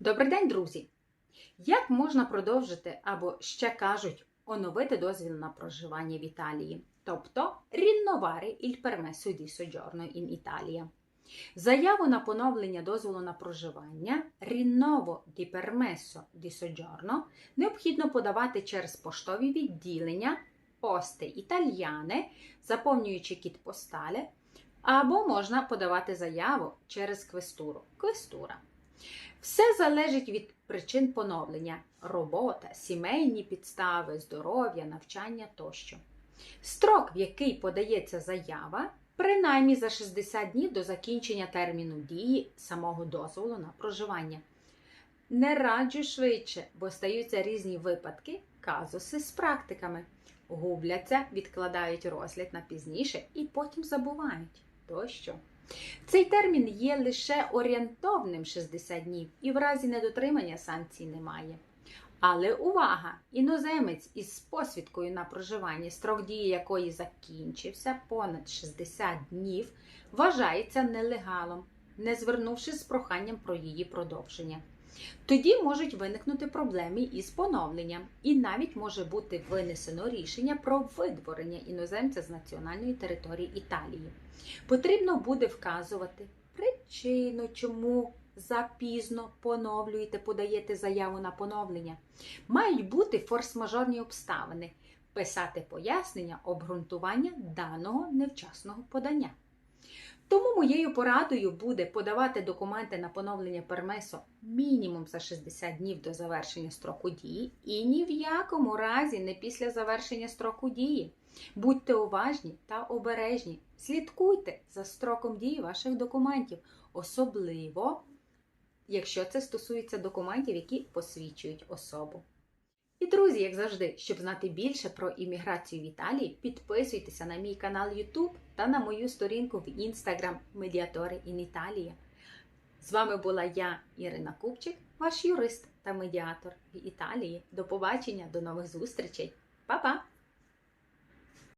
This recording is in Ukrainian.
Добрий день, друзі! Як можна продовжити або ще кажуть оновити дозвіл на проживання в Італії, тобто rinnovare il permesso di soggiorno in Italia? Заяву на поновлення дозволу на проживання rinnovo di permesso di soggiorno необхідно подавати через поштові відділення пости італьяне, заповнюючи кід постале, або можна подавати заяву через квестуру. Квестура. Все залежить від причин поновлення: робота, сімейні підстави, здоров'я, навчання тощо. Строк, в який подається заява, принаймні за 60 днів до закінчення терміну дії самого дозволу на проживання. Не раджу швидше, бо стаються різні випадки, казуси з практиками. Губляться, відкладають розгляд на пізніше і потім забувають тощо. Цей термін є лише орієнтовним 60 днів і в разі недотримання санкцій немає. Але увага! Іноземець із посвідкою на проживання, строк дії якої закінчився понад 60 днів, вважається нелегалом, не звернувшись з проханням про її продовження. Тоді можуть виникнути проблеми із поновленням, і навіть може бути винесено рішення про видворення іноземця з національної території Італії. Потрібно буде вказувати причину, чому запізно поновлюєте, подаєте заяву на поновлення. Мають бути форс-мажорні обставини, писати пояснення, обґрунтування даного невчасного подання. Тому моєю порадою буде подавати документи на поновлення пермесо мінімум за 60 днів до завершення строку дії і ні в якому разі не після завершення строку дії. Будьте уважні та обережні, слідкуйте за строком дії ваших документів, особливо якщо це стосується документів, які посвідчують особу. І друзі, як завжди, щоб знати більше про імміграцію в Італії, підписуйтеся на мій канал YouTube та на мою сторінку в Instagram Медіатори in Italia. З вами була я, Ірина Купчик, ваш юрист та медіатор в Італії. До побачення, до нових зустрічей. Па-па!